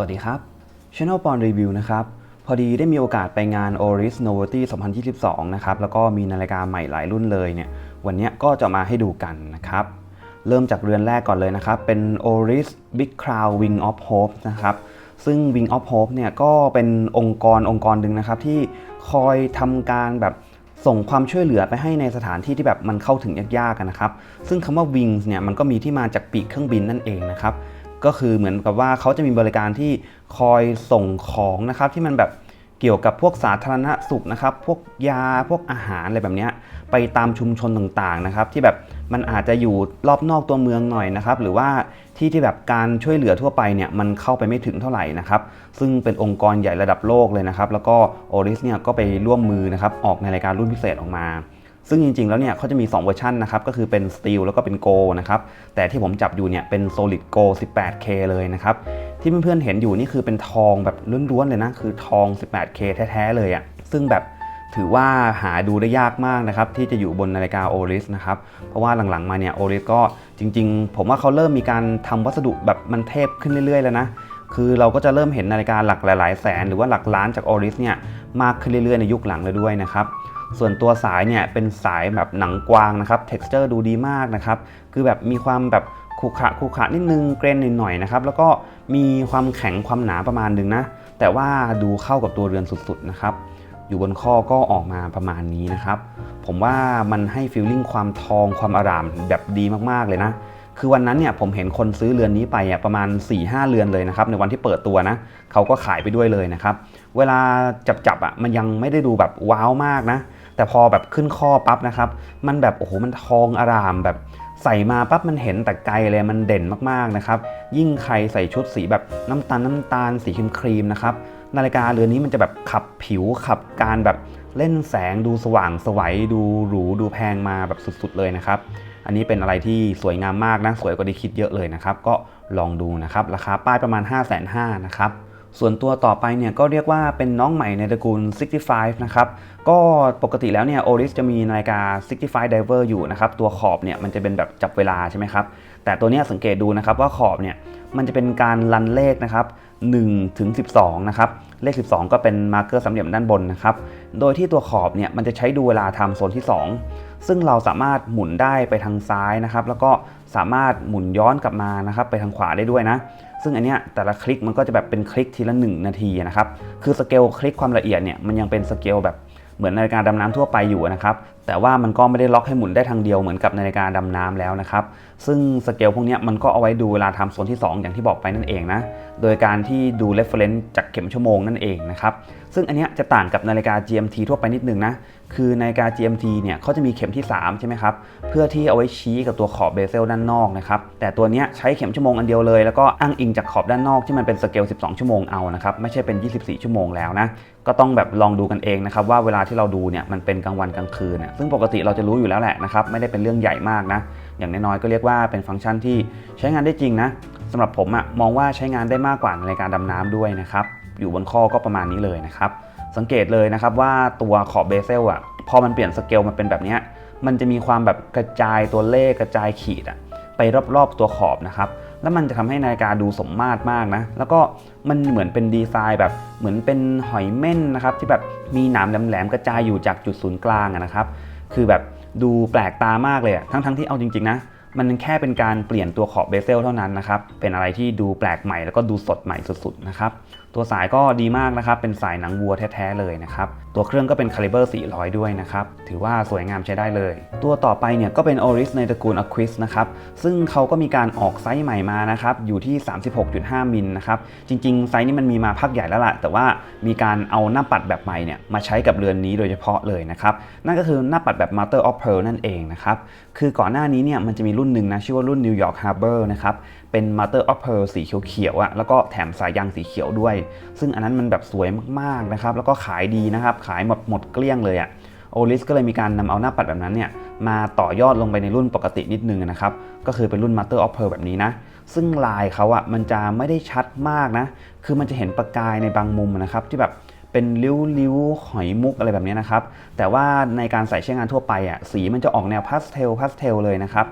วัสดีครับ Channel p o n Review นะครับ พอดีได้มีโอกาสไปงาน Oris Novelty 2022 นะครับ แล้วก็มีนาฬิกาใหม่หลายรุ่นเลยเนี่ย วันนี้ก็จะมาให้ดูกันนะครับ เริ่มจากเรือนแรกก่อนเลยนะครับ เป็น Oris Big Crown Wing of Hope นะครับ ซึ่ง Wing of Hope เนี่ยก็เป็นองค์กรองค์กรหนึ่งนะครับ ที่คอยทำการแบบส่งความช่วยเหลือไปให้ในสถานที่ที่แบบมันเข้าถึงยากๆกันนะครับ ซึ่งคำว่า Wings เนี่ยมันก็มีที่มาจากปีกเครื่องบินนั่นเองนะครับ ก็คือเหมือนกับว่าเขาจะมีบริการที่คอยส่งของนะครับที่มันแบบเกี่ยวกับพวกสาธารณสุขนะครับ พวกยาพวกอาหารอะไรแบบนี้ไปตามชุมชนต่างๆนะครับ ที่แบบมันอาจจะอยู่รอบนอกตัวเมืองหน่อยนะครับ หรือว่าที่ที่แบบการช่วยเหลือทั่วไปเนี่ยมันเข้าไปไม่ถึงเท่าไหร่นะครับ ซึ่งเป็นองค์กรใหญ่ระดับโลกเลยนะครับ แล้วก็โอริสเนี่ยก็ไปร่วมมือนะครับออกในรายการรุ่นพิเศษออกมา ซึ่งจริงๆ แล้วเนี่ยเขาจะมี 2 เวอร์ชันนะครับก็คือเป็น Steel แล้วก็เป็น Go นะครับแต่ที่ผมจับอยู่เนี่ยเป็น Solid Go 18K เลยนะครับที่เพื่อนๆเห็นอยู่นี่คือเป็นทองแบบล้วนๆเลยนะคือทอง 18K แท้ๆเลยอะ่ะซึ่งแบบถือว่าหาดูได้ยากมากนะครับที่จะอยู่บนนาฬิกา Oris นะครับเพราะว่าหลังๆมาเนี่ย Oris ก็จริง ๆ ผมว่าเขาเริ่มมีการทำวัสดุแบบมันเทพขึ้นเรื่อยๆ แล้วนะคือเราก็จะเริ่มเห็นนาฬิกาหลักหลายๆแสน หรือว่าหลักล้านจาก Oris เนี่ยมากขึ้นเรื่อยๆ ในยุคหลังเลยด้วยนะครับ ส่วนตัวสายเนี่ยเป็นสายแบบหนังกวางนะครับ texture ดูดีมากนะครับ คือแบบมีความแบบขรุขระขรุขระนิดนึงเกรนหน่อยๆนะครับ แล้วก็มีความแข็งความหนาประมาณนึงนะ แต่ว่าดูเข้ากับตัวเรือนสุดๆนะครับ อยู่บนข้อก็ออกมาประมาณนี้นะครับ ผมว่ามันให้ฟีลลิ่งความทองความอารามแบบดีมากๆเลยนะ คือวันนั้นเนี่ยผมเห็นคนซื้อเรือนนี้ไปอะประมาณ4-5เรือนเลยนะครับในวันที่เปิดตัวนะเขาก็ขายไปด้วยเลยนะครับเวลาจับๆอะมันยังไม่ได้ดูแบบว้าวมากนะ แต่พอแบบขึ้นข้อปั๊บนะครับ มันแบบโอ้โหมันทองอารามแบบใส่มาปั๊บมันเห็นแต่ไกลเลยมันเด่นมากๆนะครับ ยิ่งใครใส่ชุดสีแบบน้ำตาลน้ำตาลสีครีมๆนะครับนาฬิกาเรือนนี้มันจะแบบขับผิวขับการแบบ เล่นแสงดูสว่างสวัยดูหรูดูแพงมาแบบสุดๆเลยนะครับ อันนี้เป็นอะไรที่สวยงามมากนะสวยกว่าที่คิดเยอะเลยนะครับ ก็ลองดูนะครับ ราคาป้ายประมาณ 5 5 0 0 0นะครับส่วนตัวต่อไปเนี่ยก็เรียกว่าเป็นน้องใหม่ในตระกูล 65 นะครับ ก็ปกติแล้วเนี่ย Oris จะมีนาฬิกา 65 Diver อยู่นะครับ ตัวขอบเนี่ยมันจะเป็นแบบจับเวลาใช่ไหมครับ แต่ตัวนี้สังเกตดูนะครับว่าขอบเนี่ยมันจะเป็นการรันเลขนะครับ1ถึง12 นะครับ เลข 12 ก็เป็นมาร์เกอร์สามเหลี่ยมด้านบนนะครับ โดยที่ตัวขอบเนี่ยมันจะใช้ดูเวลาทม์โซนที่ 2 ซึ่งเราสามารถหมุนได้ไปทางซ้ายนะครับ แล้วก็สามารถหมุนย้อนกลับมานะครับ ไปทางขวาได้ด้วยนะ ซึ่งอันเนี้ยแต่ละคลิกมันก็จะแบบเป็นคลิกทีละ 1 นาทีนะครับ คือสเกลคลิกความละเอียดเนี่ยมันยังเป็นสเกลแบบ เหมือนนาฬิกาดำน้ำทั่วไปอยู่นะครับ แต่ว่ามันก็ไม่ได้ล็อกให้หมุนได้ทางเดียวเหมือนกับนาฬิกาดำน้ำแล้วนะครับ ซึ่งสเกลพวกนี้มันก็เอาไว้ดูเวลาทำโซนที่ 2 อย่างที่บอกไปนั่นเองนะ โดยการที่ดู reference จากเข็มชั่วโมงนั่นเองนะครับ ซึ่งอันนี้จะต่างกับนาฬิกา GMT ทั่วไปนิดนึงนะ คือนาฬิกา GMT เนี่ยเขาจะมีเข็มที่ 3 ใช่ไหมครับ เพื่อที่เอาไว้ชี้กับตัวขอบเบเซลด้านนอกนะครับ แต่ตัวนี้ใช้เข็มชั่วโมงอันเดียวเลย แล้วก็อ้างอิงจากขอบด้านนอกที่มันเป็นสเกล 12 ชั่วโมงเอานะครับ ไม่ใช่เป็น 24 ชั่วโมงแล้วนะ ก็ต้องแบบลองดูกันเองนะครับ ว่าเวลาที่เราดูเนี่ยมันเป็นกลางวันกลางคืนเนี่ยซึ่งปกติเราจะรู้อยู่แล้วแหละนะครับ ไม่ได้เป็นเรื่องใหญ่มากนะ อย่างน้อยๆก็เรียกว่าเป็นฟังก์ชันที่ใช้งานได้จริงนะสำหรับผมอะมองว่าใช้งานได้มากกว่าในการดำน้ำด้วยนะครับอยู่บนข้อก็ประมาณนี้เลยนะครับ สังเกตเลยนะครับว่าตัวขอบเบเซลอะพอมันเปลี่ยนสเกลมาเป็นแบบนี้มันจะมีความแบบกระจายตัวเลขกระจายขีดอะไปรอบๆตัวขอบนะครับ แล้วมันจะทำให้นาฬิกาดูสมมาตรมากนะ แล้วก็มันเหมือนเป็นดีไซน์แบบเหมือนเป็นหอยเม่นนะครับ ที่แบบมีหนามแหลมๆกระจายอยู่จากจุดศูนย์กลางนะครับ คือแบบดูแปลกตามากเลยทั้งๆที่เอาจริงๆนะมันแค่เป็นการเปลี่ยนตัวขอบเบเซลเท่านั้นนะครับ เป็นอะไรที่ดูแปลกใหม่แล้วก็ดูสดใหม่สุดๆนะครับตัวสายก็ดีมากนะครับ เป็นสายหนังวัวแท้ๆเลยนะครับ ตัวเครื่องก็เป็นคาลิเบอร์ 400 ด้วยนะครับ ถือว่าสวยงามใช้ได้เลย ตัวต่อไปเนี่ยก็เป็น Oris ในตระกูล Aquis นะครับ ซึ่งเขาก็มีการออกไซส์ใหม่มานะครับ อยู่ที่ 36.5 มิลนะครับ จริงๆ ไซส์นี้มันมีมาพักใหญ่แล้วล่ะ แต่ว่ามีการเอาหน้าปัดแบบใหม่เนี่ยมาใช้กับเรือนนี้โดยเฉพาะเลยนะครับ นั่นก็คือหน้าปัดแบบ Mother of Pearl นั่นเองนะครับ คือก่อนหน้านี้เนี่ยมันจะมีรุ่นหนึ่งนะชื่อว่ารุ่น New York Harbor นะครับ เป็น Mother of Pearl สีเขียวๆอะแล้วก็แถมสายยางสีเขียวด้วยซึ่งอันนั้นมันแบบสวยมากๆนะครับ แล้วก็ขายดีนะครับ ขายหมดหมดเกลี้ยงเลยอะโอลิสก็เลยมีการนำเอาหน้าปัดแบบนั้นเนี่ยมาต่อยอดลงไปในรุ่นปกตินิดนึงนะครับ ก็คือเป็นรุ่น Mother of Pearl แบบนี้นะ ซึ่งลายเขาอะมันจะไม่ได้ชัดมากนะ คือมันจะเห็นประกายในบางมุมนะครับ ที่แบบเป็นริ้วๆหอยมุกอะไรแบบนี้นะครับ แต่ว่าในการใส่ใช้งานทั่วไปอะสีมันจะออกแนวพาสเทลพาสเทลเลยนะครับ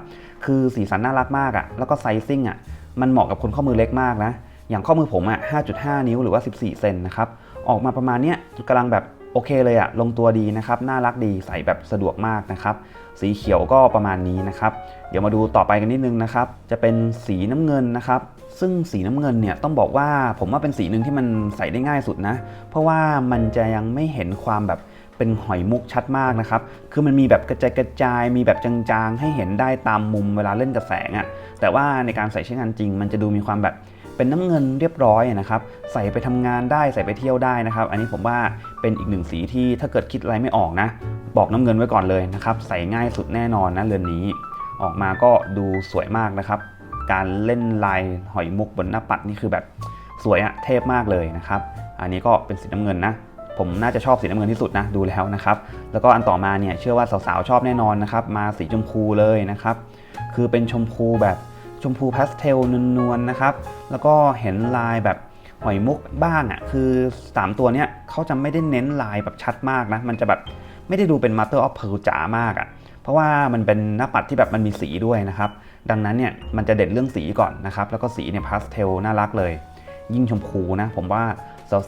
คือสีสันน่ารักมากอะแล้วก็ไซซิ่งอะมันเหมาะกับคนข้อมือเล็กมากนะ อย่างข้อมือผมอะ 5.5 นิ้วหรือว่า 14 เซนนะครับ ออกมาประมาณเนี้ยกำลังแบบโอเคเลยอะลงตัวดีนะครับ น่ารักดี ใส่แบบสะดวกมากนะครับ สีเขียวก็ประมาณนี้นะครับ เดี๋ยวมาดูต่อไปกันนิดนึงนะครับ จะเป็นสีน้ำเงินนะครับ ซึ่งสีน้ำเงินเนี่ยต้องบอกว่าผมว่าเป็นสีหนึ่งที่มันใส่ได้ง่ายสุดนะ เพราะว่ามันจะยังไม่เห็นความแบบเป็นหอยมุกชัดมากนะครับ คือมันมีแบบกระจายกระจาย มีแบบจางๆ ให้เห็นได้ตามมุมเวลาเล่นกับแสงอะ แต่ว่าในการใส่ใช้งานจริง มันจะดูมีความแบบ เป็นน้ำเงินเรียบร้อยนะครับ ใส่ไปทำงานได้ใส่ไปเที่ยวได้นะครับ อันนี้ผมว่าเป็นอีกหนึ่งสีที่ถ้าเกิดคิดอะไรไม่ออกนะ บอกน้ำเงินไว้ก่อนเลยนะครับ ใส่ง่ายสุดแน่นอนนะเรือนนี้ ออกมาก็ดูสวยมากนะครับ การเล่นลายหอยมุกบนหน้าปัดนี่คือแบบสวยอะเทพมากเลยนะครับ อันนี้ก็เป็นสีน้ำเงินนะผมน่าจะชอบสีน้ำเงินที่สุดนะดูแล้วนะครับ แล้วก็อันต่อมาเนี่ยเชื่อว่าสาวๆชอบแน่นอนนะครับ มาสีชมพูเลยนะครับ คือเป็นชมพูแบบ ชมพูพาสเทลนวลๆนะครับ แล้วก็เห็นลายแบบหอยมุกบ้างอะ่ะ คือ 3 ตัวเนี้ยเขาจะไม่ได้เน้นลายแบบชัดมากนะ มันจะแบบไม่ได้ดูเป็น Master of Pearl จ๋ามากอะ่ะ เพราะว่ามันเป็นหน้าปัดที่แบบมันมีสีด้วยนะครับ ดังนั้นเนี่ยมันจะเด่นเรื่องสีก่อนนะครับ แล้วก็สีเนี่ยพาสเทลน่ารักเลย ยิ่งชมพูนะ ผมว่า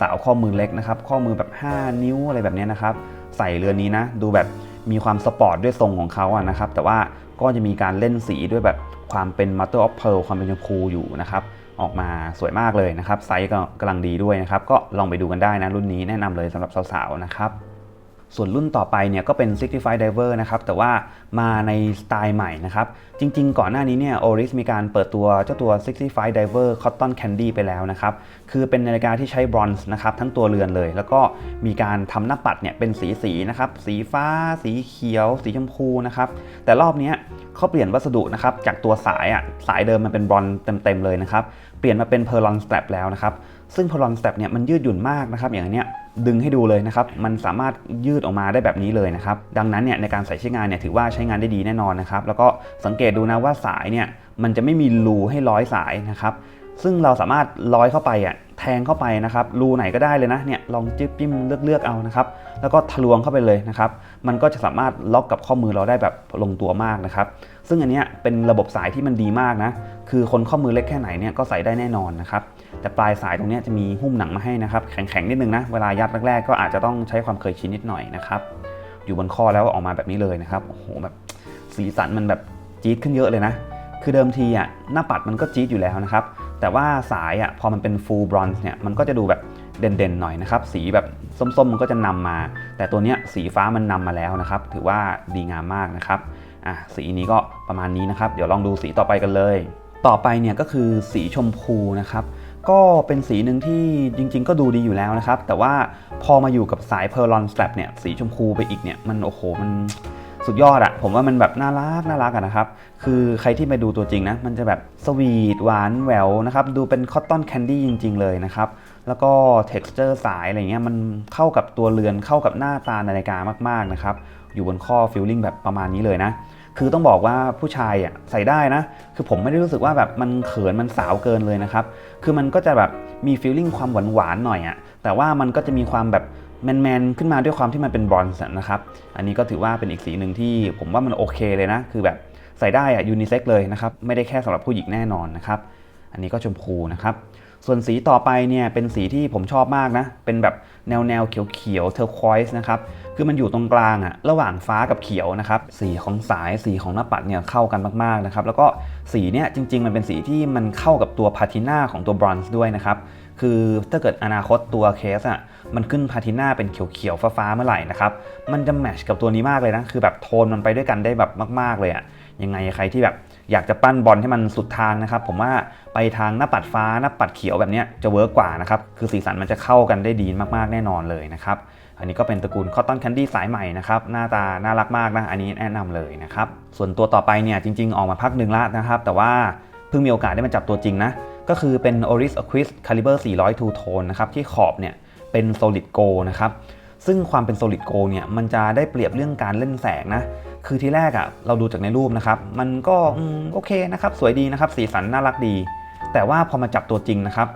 สาวๆข้อมือเล็กนะครับ ข้อมือแบบ 5 นิ้วอะไรแบบนี้นะครับ ใส่เรือนนี้นะ ดูแบบมีความสปอร์ตด้วยทรงของเขาอะนะครับ แต่ว่าก็จะมีการเล่นสีด้วยแบบ ความเป็น Mother of Pearl ความเป็นชมพูอยู่นะครับออกมาสวยมากเลยนะครับไซส์ก็กำลังดีด้วยนะครับก็ลองไปดูกันได้นะรุ่นนี้แนะนำเลยสำหรับสาวๆนะครับ ส่วนรุ่นต่อไปเนี่ยก็เป็น 65 Diver นะครับแต่ว่ามาในสไตล์ใหม่นะครับ จริงๆ ก่อนหน้านี้เนี่ย Oris มีการเปิดตัวเจ้าตัว 65 Diver Cotton Candy ไปแล้วนะครับ คือเป็นนาฬิกาที่ใช้บรอนซ์นะครับทั้งตัวเรือนเลย แล้วก็มีการทำหน้าปัดเนี่ยเป็นสีสีนะครับ สีฟ้า สีเขียว สีชมพูนะครับ แต่รอบนี้เขาเปลี่ยนวัสดุนะครับจากตัวสายอะสายเดิมมันเป็นบรอนซ์เต็มๆเลยนะครับ เปลี่ยนมาเป็นเพอร์ลอนสแตปแล้วนะครับ ซึ่งพอลอนสเต็ปเนี่ยมันยืดหยุ่นมากนะครับอย่างนเนี้ยดึงให้ดูเลยนะครับ มันสามารถยืดออกมาได้แบบนี้เลยนะครับ ดังนั้นเนี่ยในการใส่ใช้งานเนี่ยถือว่าใช้งานได้ดีแน่นอนนะครับ แล้วก็สังเกตดูนะว่าสายเนี่ยมันจะไม่มีรูให้ร้อยสายนะครับ ซึ่งเราสามารถร้อยเข้าไปอะ แทงเข้าไปนะครับรูไหนก็ได้เลยนะเนี่ยลองจิ้มจิ้มเลือกเลือกเอานะครับแล้วก็ทะลวงเข้าไปเลยนะครับมันก็จะสามารถล็อกกับข้อมือเราได้แบบลงตัวมากนะครับซึ่งอันนี้เป็นระบบสายที่มันดีมากนะคือคนข้อมือเล็กแค่ไหนเนี่ยก็ใส่ได้แน่นอนนะครับแต่ปลายสายตรงนี้จะมีหุ้มหนังมาให้นะครับแข็งๆนิดนึงนะเวลายัดแรกๆก็อาจจะต้องใช้ความเคยชินนิดหน่อยนะครับอยู่บนข้อแล้วออกมาแบบนี้เลยนะครับโอ้โหแบบสีสันมันแบบจี๊ดขึ้นเยอะเลยนะคือเดิมทีอะหน้าปัดมันก็จี๊ดอยู่แล้วนะครับ แต่ว่าสายอะพอมันเป็น full bronze เนี่ยมันก็จะดูแบบเด่นๆหน่อยนะครับสีแบบส้มๆมันก็จะนำมา แต่ตัวเนี้ยสีฟ้ามันนำมาแล้วนะครับ ถือว่าดีงามมากนะครับอะสีนี้ก็ประมาณนี้นะครับ เดี๋ยวลองดูสีต่อไปกันเลย ต่อไปเนี่ยก็คือสีชมพูนะครับก็เป็นสีหนึ่งที่จริง ๆ ก็ดูดีอยู่แล้วนะครับ แต่ว่าพอมาอยู่กับสาย p e r l o n Strap เนี่ยสีชมพูไปอีกเนี่ยมันโอ้โหมัน สุดยอดอะผมว่ามันแบบน่ารักน่ารักอะนะครับ คือใครที่ไปดูตัวจริงนะ มันจะแบบสวีทหวานแหววนะครับ ดูเป็นคอตตอนแคนดี้จริง ๆ เลยนะครับ แล้วก็ texture สายอะไรเงี้ยมันเข้ากับตัวเรือนเข้ากับหน้าตานาฬิกามากๆนะครับ อยู่บนข้อฟิลลิ่งแบบประมาณนี้เลยนะคือต้องบอกว่าผู้ชายอะใส่ได้นะ คือผมไม่ได้รู้สึกว่าแบบมันเขินมันสาวเกินเลยนะครับ คือมันก็จะแบบมีฟีลลิ่งความหวานหวานๆหน่อยอะ แต่ว่ามันก็จะมีความแบบ แมนๆ ขึ้นมาด้วยความที่มันเป็นบรอนซ์นะครับ อันนี้ก็ถือว่าเป็นอีกสีหนึ่งที่ผมว่ามันโอเคเลยนะ คือแบบใส่ได้อะยูนิเซ็กเลยนะครับ ไม่ได้แค่สำหรับผู้หญิงแน่นอนนะครับ อันนี้ก็ชมพูนะครับ ส่วนสีต่อไปเนี่ยเป็นสีที่ผมชอบมากนะ เป็นแบบแนวแนวเขียวเขียวเทอร์ควอยส์นะครับ คือมันอยู่ตรงกลางอะระหว่างฟ้ากับเขียวนะครับ สีของสายสีของหน้าปัดเนี่ยเข้ากันมากๆนะครับ แล้วก็ สีเนี่ยจริง ๆ มันเป็นสีที่มันเข้ากับตัวพาติน่าของตัวบรอนซ์ด้วยนะครับ คือถ้าเกิดอนาคตตัวเคสอะมันขึ้นพาติน่าเป็นเขียวๆฟ้าๆเมื่อไหร่นะครับ มันจะแมชกับตัวนี้มากเลยนะ คือแบบโทนมันไปด้วยกันได้แบบมาก ๆ เลยอะยังไงใครที่แบบอยากจะปั้นบอลให้มันสุดทางนะครับ ผมว่าไปทางหน้าปัดฟ้าหน้าปัดเขียวแบบเนี้ยจะเวิร์กกว่านะครับ คือสีสันมันจะเข้ากันได้ดีมากๆแน่นอนเลยนะครับ อันนี้ก็เป็นตระกูลคอตตอนแคนดี้สายใหม่นะครับหน้าตาน่ารักมากนะอันนี้แนะนำเลยนะครับส่วนตัวต่อไปเนี่ยจริง ๆ ออกมาพักหนึ่งแล้วนะครับแต่ว่าเพิ่งมีโอกาสได้มาจับตัวจริงนะก็คือเป็น Oris Aquis Caliber 400 Two Tone นะครับที่ขอบเนี่ยเป็น Solid Gold นะครับซึ่งความเป็น Solid Gold เนี่ยมันจะได้เปรียบเรื่องการเล่นแสงนะคือที่แรกอะ่ะเราดูจากในรูปนะครับมันก็โอเคนะครับสวยดีนะครับสีสันน่ารักดี แต่ว่าพอมาจับตัวจริงนะครับ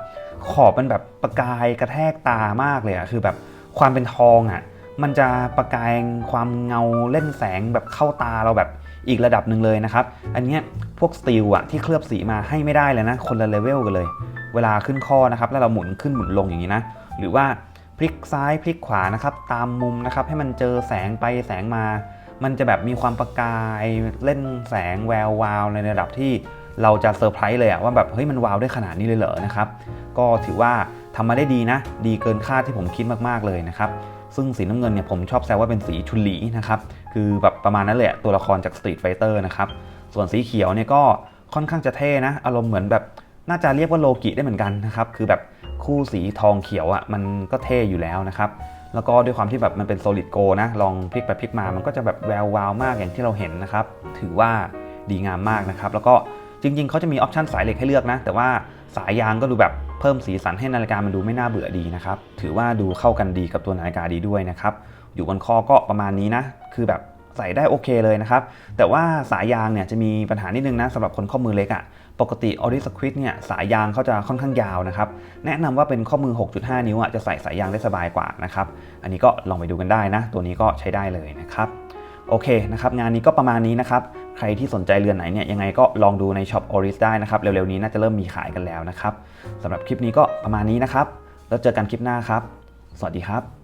ขอบมันแบบประกายกระแทกตามากเลยอะคือแบบ ความเป็นทองอะ่ะมันจะประกายความเงาเล่นแสงแบบเข้าตาเราแบบอีกระดับหนึ่งเลยนะครับ อันนี้พวกสตีลอะที่เคลือบสีมาให้ไม่ได้เลยนะ คนละเลเวลกันเลย เวลาขึ้นข้อนะครับ แล้วเราหมุนขึ้นหมุนลงอย่างนี้นะ หรือว่าพลิกซ้ายพลิกขวานะครับ ตามมุมนะครับ ให้มันเจอแสงไปแสงมา มันจะแบบมีความประกายเล่นแสงแวววาวในระดับที่ เราจะเซอร์ไพรส์เลยอะว่าแบบเฮ้ยมันวาวได้ขนาดนี้เลยเหรอนะครับก็ถือว่าทำมาได้ดีนะ ดีเกินคาดที่ผมคิดมากๆเลยนะครับซึ่งสีน้ำเงินเนี่ยผมชอบแซวว่าเป็นสีชุนหลีนะครับคือแบบประมาณนั้นเละตัวละครจาก Street Fighter นะครับส่วนสีเขียวเนี่ยก็ค่อนข้างจะเท่นะอารมณ์เหมือนแบบน่าจะเรียกว่าโลกิได้เหมือนกันนะครับคือแบบคู่สีทองเขียวอะ่ะมันก็เท่อยู่แล้วนะครับแล้วก็ด้วยความที่แบบมันเป็น solid gold นะลองพลิกไปพลิกมามันก็จะแบบแวววาวมากอย่างที่เราเห็นนะครับ ถือว่าดีงามมากนะครับ แล้วก็ จริง ๆเขาจะมีออปชันสายเหล็กให้เลือกนะ แต่ว่าสายยางก็ดูแบบเพิ่มสีสันให้นาฬิกามันดูไม่น่าเบื่อดีนะครับ ถือว่าดูเข้ากันดีกับตัวนาฬิกาดีด้วยนะครับ อยู่บนคอก็ประมาณนี้นะ คือแบบใส่ได้โอเคเลยนะครับ แต่ว่าสายยางเนี่ยจะมีปัญหานิดนึงนะสำหรับคนข้อมือเล็กอะ่ะ ปกติ o r i s q u i d เนี่ยสายยางเขาจะค่อนข้างยาวนะครับ แนะนำว่าเป็นข้อมือ 6.5 นิ้วอะจะใส่สายยางได้สบายกว่านะครับ อันนี้ก็ลองไปดูกันได้นะ ตัวนี้ก็ใช้ได้เลยนะครับ โอเคนะครับงานนี้ก็ประมาณนี้นะครับใครที่สนใจเรือนไหนเนี่ยยังไงก็ลองดูในช็อปออริสได้นะครับเร็วๆนี้น่าจะเริ่มมีขายกันแล้วนะครับสำหรับคลิปนี้ก็ประมาณนี้นะครับ แล้วเจอกันคลิปหน้าครับ สวัสดีครับ